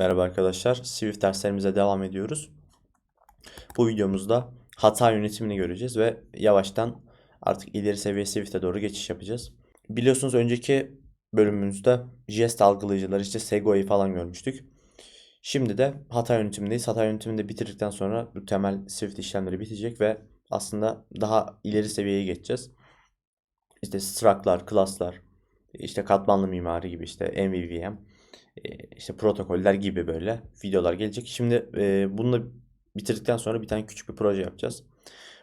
Merhaba arkadaşlar. Swift derslerimize devam ediyoruz. Bu videomuzda hata yönetimini göreceğiz ve yavaştan artık ileri seviye Swift'e doğru geçiş yapacağız. Biliyorsunuz önceki bölümümüzde jest algılayıcılar işte Sego'yu falan görmüştük. Şimdi de hata yönetimdeyiz. Hata yönetimini de bitirdikten sonra bu temel Swift işlemleri bitecek ve aslında daha ileri seviyeye geçeceğiz. İşte struct'lar, class'lar, işte katmanlı mimari gibi işte MVVM, e, işte protokoller gibi böyle videolar gelecek. Şimdi e, bunu bitirdikten sonra bir tane küçük bir proje yapacağız.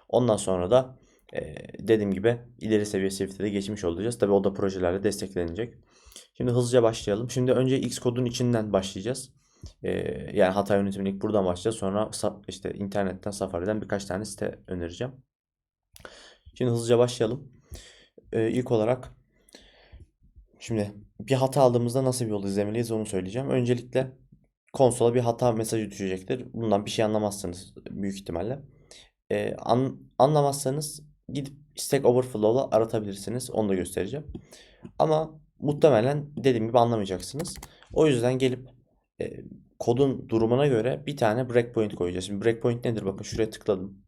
Ondan sonra da e, dediğim gibi ileri seviye Swift'e de geçmiş olacağız. Tabi o da projelerle desteklenecek. Şimdi hızlıca başlayalım. Şimdi önce Xcode'un içinden başlayacağız. Yani hata yönetimini ilk buradan başlayacağız. Sonra işte internetten Safari'den birkaç tane site önereceğim. Şimdi hızlıca başlayalım. İlk olarak Şimdi bir hata aldığımızda nasıl bir yol izlemeliyiz onu söyleyeceğim. Öncelikle konsola bir hata mesajı düşecektir. Bundan bir şey anlamazsınız büyük ihtimalle. Ee, an- anlamazsanız gidip Stack Overflow'la aratabilirsiniz. Onu da göstereceğim. Ama muhtemelen dediğim gibi anlamayacaksınız. O yüzden gelip e, kodun durumuna göre bir tane breakpoint koyacağız. Şimdi breakpoint nedir? Bakın şuraya tıkladım.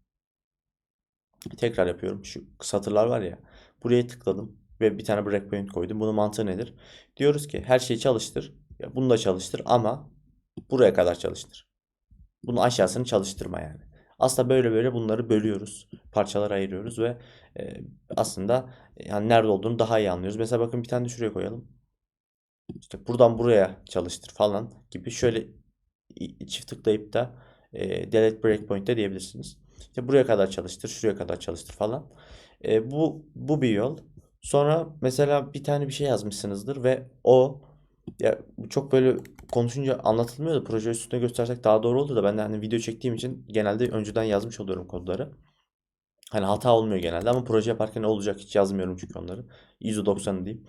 Tekrar yapıyorum. Şu satırlar var ya. Buraya tıkladım ve bir tane breakpoint koydum. Bunun mantığı nedir? Diyoruz ki her şeyi çalıştır. Bunu da çalıştır ama buraya kadar çalıştır. Bunun aşağısını çalıştırma yani. Aslında böyle böyle bunları bölüyoruz. Parçalara ayırıyoruz ve e, aslında yani nerede olduğunu daha iyi anlıyoruz. Mesela bakın bir tane de şuraya koyalım. İşte buradan buraya çalıştır falan gibi şöyle çift tıklayıp da e, delete breakpoint de diyebilirsiniz. İşte buraya kadar çalıştır, şuraya kadar çalıştır falan. E, bu bu bir yol. Sonra mesela bir tane bir şey yazmışsınızdır ve o ya çok böyle konuşunca anlatılmıyor da proje üstünde göstersek daha doğru olur da ben de hani video çektiğim için genelde önceden yazmış oluyorum kodları. Hani hata olmuyor genelde ama proje yaparken olacak hiç yazmıyorum çünkü onları. ISO 90 diyeyim.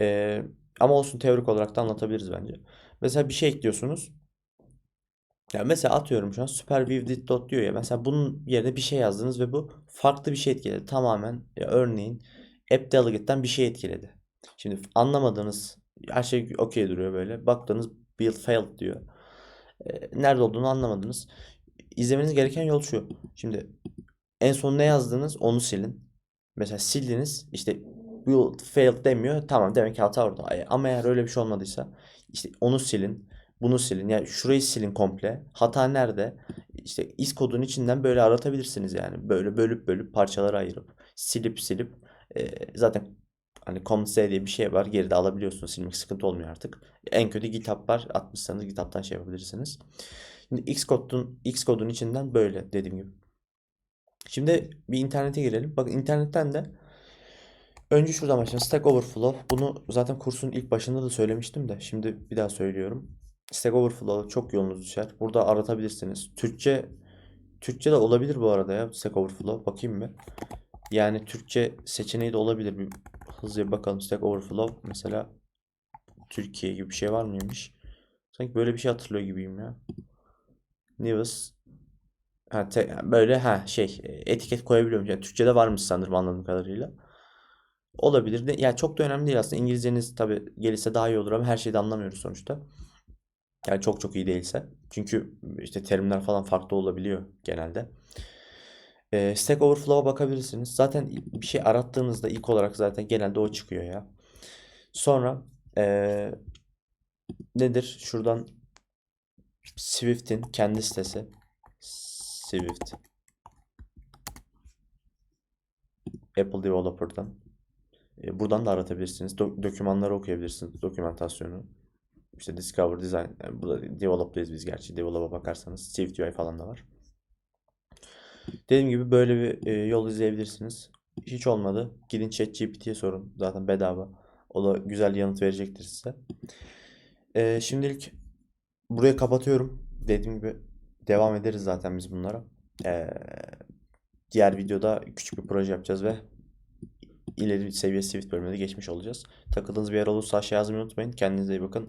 Ee, ama olsun teorik olarak da anlatabiliriz bence. Mesela bir şey ekliyorsunuz. Ya mesela atıyorum şu an superviewdid dot diyor ya. Mesela bunun yerine bir şey yazdınız ve bu farklı bir şey etkiledi. Tamamen ya örneğin app delegate'den bir şey etkiledi. Şimdi anlamadığınız her şey okey duruyor böyle. Baktığınız build failed diyor. Nerede olduğunu anlamadınız. İzlemeniz gereken yol şu. Şimdi en son ne yazdınız onu silin. Mesela sildiniz işte build failed demiyor. Tamam demek ki hata orada. Ama eğer öyle bir şey olmadıysa işte onu silin. Bunu silin. Yani şurayı silin komple. Hata nerede? İşte is kodun içinden böyle aratabilirsiniz yani. Böyle bölüp bölüp parçalara ayırıp silip silip e, zaten hani command C diye bir şey var. Geride alabiliyorsunuz. Silmek sıkıntı olmuyor artık. En kötü GitHub var. Atmışsanız GitHub'tan şey yapabilirsiniz. Şimdi Xcode'un Xcode'un içinden böyle dediğim gibi. Şimdi bir internete girelim. Bakın internetten de önce şuradan başlayalım. Stack Overflow. Bunu zaten kursun ilk başında da söylemiştim de şimdi bir daha söylüyorum. Stack Overflow çok yolunuz düşer. Burada aratabilirsiniz. Türkçe Türkçe de olabilir bu arada ya Stack Overflow. Bakayım mı? Yani Türkçe seçeneği de olabilir. Bir hızlıca bir bakalım. Stack Overflow mesela Türkiye gibi bir şey var mıymış? Sanki böyle bir şey hatırlıyor gibiyim ya. News Ha, te- böyle ha şey e, etiket koyabiliyorum. Yani Türkçe'de varmış sanırım anladığım kadarıyla. Olabilir de yani çok da önemli değil aslında. İngilizceniz tabii gelirse daha iyi olur ama her şeyi de anlamıyoruz sonuçta. Yani çok çok iyi değilse. Çünkü işte terimler falan farklı olabiliyor genelde. Ee, Stack Overflow'a bakabilirsiniz. Zaten bir şey arattığınızda ilk olarak zaten genelde o çıkıyor ya. Sonra ee, nedir? Şuradan Swift'in kendi sitesi. Swift. Apple Developer'dan. E, buradan da aratabilirsiniz. Dok- dokümanları okuyabilirsiniz. Dokümantasyonu. İşte Discover, Design. Yani burada Develop'tayız biz gerçi. Develop'a bakarsanız. Swift UI falan da var. Dediğim gibi böyle bir e, yol izleyebilirsiniz. Hiç olmadı. Gidin ChatGPT'ye sorun. Zaten bedava. O da güzel yanıt verecektir size. E, şimdilik burayı kapatıyorum. Dediğim gibi devam ederiz zaten biz bunlara. E, diğer videoda küçük bir proje yapacağız ve ileri seviye Swift bölümüne de geçmiş olacağız. Takıldığınız bir yer olursa aşağı yazmayı unutmayın. Kendinize iyi bakın.